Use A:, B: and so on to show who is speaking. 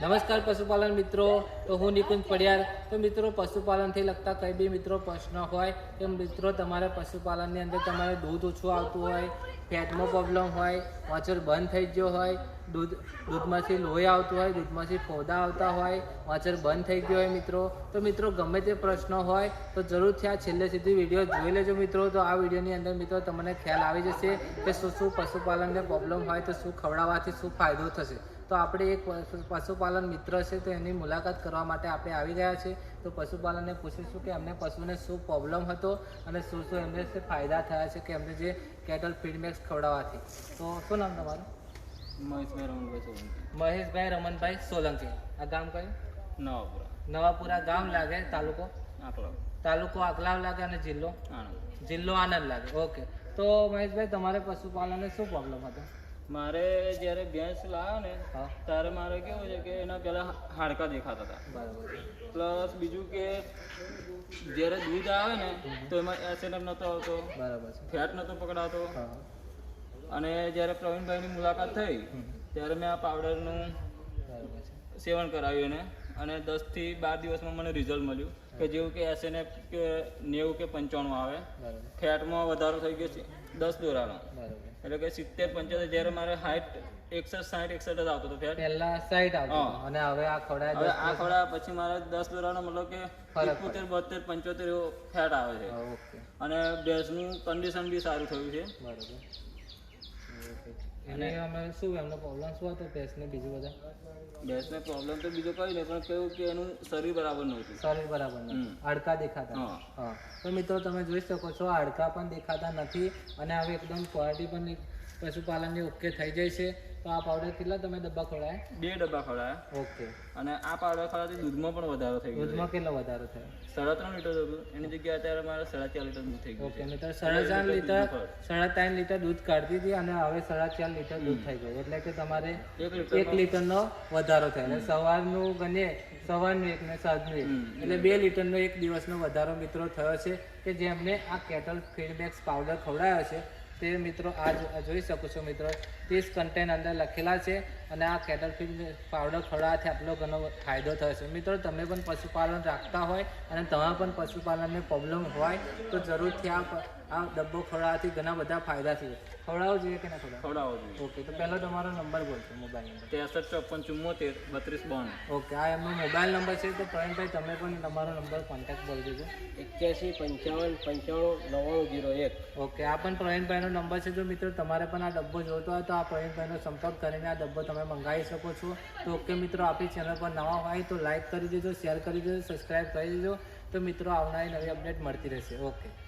A: નમસ્કાર પશુપાલન મિત્રો. તો હું નિકુંજ પડિયાર. તો મિત્રો, પશુપાલનથી લગતા કંઈ બી મિત્રો પ્રશ્ન હોય કે મિત્રો તમારે પશુપાલનની અંદર તમારે દૂધ ઓછું આવતું હોય, ફેટનો પ્રોબ્લેમ હોય વાંચર બંધ થઈ ગયો હોય, દૂધ, દૂધમાંથી લોહી આવતું હોય, દૂધમાંથી ફોદા આવતા હોય વાંચર બંધ થઈ ગયો હોય મિત્રો. તો મિત્રો, ગમે તે પ્રશ્ન હોય, તો જરૂરથી આ છેલ્લે સુધી વીડિયો જોઈ લેજો મિત્રો. તો આ વિડીયોની અંદર મિત્રો તમને ખ્યાલ આવી જશે કે શું શું પશુપાલનને પ્રોબ્લેમ હોય, તો શું ખવડાવવાથી શું ફાયદો થશે. તો આપણે એક પશુ- પશુપાલન મિત્ર છે તો એની મુલાકાત કરવા માટે આપણે આવી રહ્યા છે. તો પશુપાલનને પૂછીશું કે એમને પશુને શું પ્રોબ્લેમ હતો અને શું શું એમને શું ફાયદા થયા છે કે એમને જે કેટલ ફીડમેક્સ ખવડાવવાથી. તો શું નામ તમારું?
B: મહેશભાઈ રમણભાઈ સોલંકી.
A: મહેશભાઈ રમણભાઈ સોલંકી. આ ગામ કયું?
B: નવાપુરા.
A: નવાપુરા ગામ લાગે? તાલુકો?
B: આકલા
A: તાલુકો આકલાવ લાગે અને જિલ્લો?
B: આણંદ.
A: જિલ્લો આનંદ લાગે. ઓકે. તો મહેશભાઈ તમારે પશુપાલનને શું પ્રોબ્લેમ હતો?
B: મારે જ્યારે ભેંસ લાવ્યો ને ત્યારે મારે કેવું છે કે એના પહેલાં હાડકા દેખાતા હતા.
A: બરાબર.
B: પ્લસ બીજું કે જ્યારે દૂધ આવે ને તો એમાં એસેનમ નહોતો આવતો
A: બરાબર
B: ફેટ નહોતો પકડાતો. અને જ્યારે પ્રવીણભાઈની મુલાકાત થઈ ત્યારે મેં આ પાવડરનું સેવન કરાવ્યું એને. અને દસથી બાર દિવસમાં મને રિઝલ્ટ મળ્યું. કે જેવું કે એસએનએફ કે નેવું કે પંચાણું આવે. ફેટમાં વધારો થઈ ગયો છે. દસ દોરાનો. એટલે કે સિત્તેર પંચોતેર જ્યારે મારે હાઈટ એકસઠ સાઠ એકસઠ જ આવતો હતો ફેટ
A: પહેલા સાઈડ આવતો અને હવે આ ખોડા
B: હવે આ ખોડા પછી મારે દસ દોરાનો મતલબ કે એકોતેર બોતેર પંચોતેર એવો ફેટ આવે છે. અને ભેંસનું કન્ડિશન બી સારું થયું છે.
A: બરાબર. અને અમે શું એમનો પ્રોબ્લેમ શું હતો? ભેંસને બીજું બધા?
B: ભેંસને પ્રોબ્લેમ તો બીજો કઈ નહીં પણ કેવું કે એનું શરીર બરાબર નહોતું.
A: શરીર બરાબર નથી હાડકા દેખાતા.
B: હા.
A: તો મિત્રો તમે જોઈ શકો છો હાડકા પણ દેખાતા નથી અને હવે એકદમ ક્વોલિટી પણ પશુપાલનની ઓકે થઈ જાય છે. તો આ પાવડર કેટલા તમે ડબ્બા ખવડાયા?
B: બે ડબ્બા ખવડાયા.
A: ઓકે.
B: અને આ પાવડર ખવડાવથી દૂધમાં પણ વધારો થઈ ગયો
A: દૂધમાં કેટલો વધારો થયો?
B: સાડા ત્રણ લીટર હતું એની જગ્યાએ અત્યારે મારે સાડા ચાર લીટર દૂધ થઈ ગયું
A: ઓકે નહીતર સાડા ચાર લીટર સાડા ત્રણ લીટર દૂધ કાઢતી હતી અને હવે સાડા ચાર લીટર દૂધ થઈ ગયું. એટલે કે તમારે
B: એક લીટર
A: લીટરનો વધારો થયો. અને સવારનું ગણીએ સવારનું એક ને સાંજનું એક. એટલે બે લીટરનો એક દિવસનો વધારો મિત્રો થયો છે કે જેમને આ કેટલ ફીડબેક્સ પાવડર ખવડાયો છે. તે મિત્રો આ જોઈ શકો છો મિત્રો. ત્રીસ કન્ટેન અંદર લખેલા છે. અને આ કેટલ પાવડર ખવડાવવાથી આટલો ઘણો ફાયદો થશે મિત્રો તમે પણ પશુપાલન રાખતા હોય અને તમારા પણ પશુપાલનને પ્રોબ્લેમ હોય તો જરૂરથી આ આ ડબ્બો ખવડાવવાથી ઘણા બધા ફાયદા છે. ખવડાવવો જોઈએ કે ના ખવડાવવો?
B: ખવડાવો જોઈએ.
A: ઓકે તો પહેલો તમારો નંબર બોલશો મોબાઈલ નંબર
B: ત્રેસઠ ચોપન ચુમ્મોતેર બત્રીસ બોણ
A: ઓકે આ એમનો મોબાઈલ નંબર છે તો પ્રવીણભાઈ તમે પણ તમારો નંબર કોન્ટેક્ટ બોલી દેજો.
B: એક્યાસી પંચાવન પંચાણું નવ્વાણું જીરો એક.
A: ઓકે આ પણ પ્રવીણભાઈનો નંબર છે જો મિત્રો તમારે પણ આ ડબ્બો જોતો હોય તો આ પ્રવીણભાઈનો સંપર્ક કરીને આ ડબ્બો તમે મંગાવી શકો છો. તો ઓકે મિત્રો, આપણી ચેનલ પર નવા હોય તો લાઈક કરી દેજો, શેર કરી દેજો સબસ્ક્રાઈબ કરી દેજો. તો મિત્રો, આવનારી નવી અપડેટ મળતી રહેશે. ઓકે.